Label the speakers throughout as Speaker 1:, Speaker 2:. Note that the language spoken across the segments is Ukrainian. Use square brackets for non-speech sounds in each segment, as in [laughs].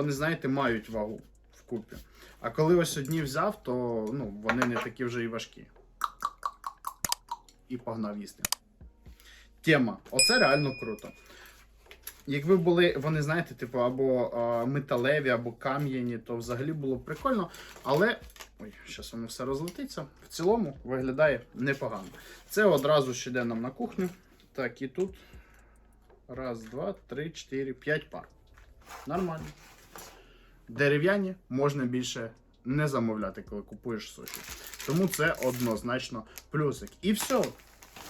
Speaker 1: вони, знаєте, мають вагу вкупі. А коли ось одні взяв, то ну, вони не такі вже і важкі. І погнав їсти. Тема. Оце реально круто. Якби були, вони, знаєте, типу, або а, металеві, або кам'яні, то взагалі було б прикольно. Але. Ой, зараз воно все розлетиться. В цілому виглядає непогано. Це одразу ще йде нам на кухню. Так, і тут. Раз, два, три, чотири, п'ять пар. Нормально. Дерев'яні можна більше не замовляти, коли купуєш суші. Тому це однозначно плюсик. І все.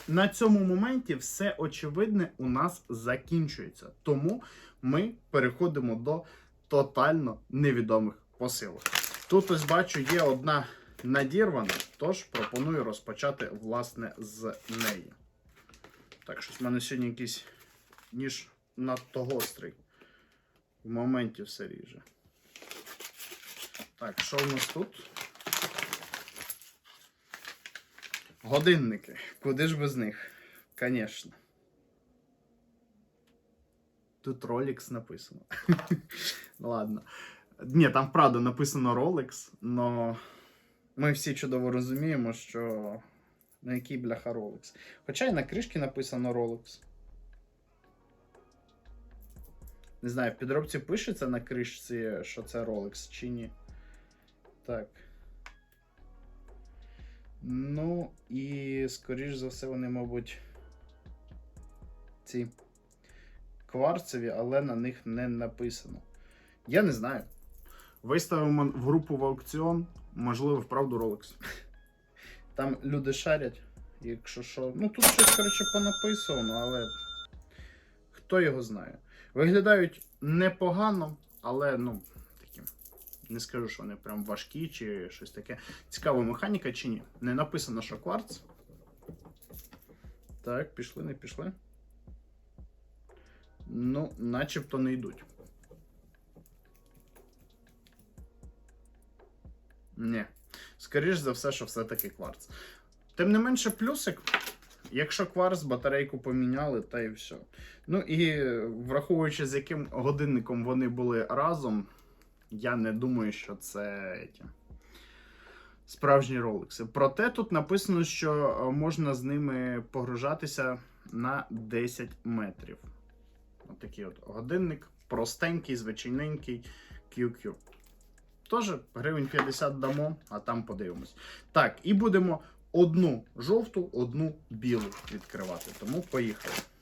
Speaker 1: На цьому моменті все очевидне у нас закінчується. Тому ми переходимо до тотально невідомих посилок. Тут ось бачу, є одна надірвана, тож пропоную розпочати власне з неї. Так, щось в мене сьогодні якийсь ніж надто гострий. В моменті все ріже. Так, що в нас тут? Годинники. Куди ж без них? Звісно. Тут Rolex написано. [laughs] Ладно. Ні, там правда написано Rolex, но ми всі чудово розуміємо, що на який бляха Rolex. Хоча і на кришці написано Rolex. Не знаю, в підробці пишеться на кришці, що це Rolex чи ні. Так. Ну, і, скоріш за все, вони, мабуть, ці кварцеві, але на них не написано. Я не знаю. Виставимо в групу в аукціон, можливо, вправду Rolex. [laughs] Там люди шарять, якщо що. Ну, тут щось, коротше, понаписано, але хто його знає. Виглядають непогано, але, ну. Не скажу, що вони прям важкі чи щось таке. Цікава механіка чи ні. Не написано, що кварц. Так, пішли, не пішли. Ну, начебто не йдуть. Ні. Скоріш за все, що все-таки кварц. Тим не менше, плюсик. Якщо кварц, батарейку поміняли, та і все. Ну і враховуючи, з яким годинником вони були разом, я не думаю, що це ті, справжні роликси. Проте тут написано, що е, можна з ними погружатися на 10 метрів. Отакий от годинник, простенький, звичайненький QQ. Тож гривень 50 дамо, а там подивимось. Так, і будемо одну жовту, одну білу відкривати. Тому поїхали.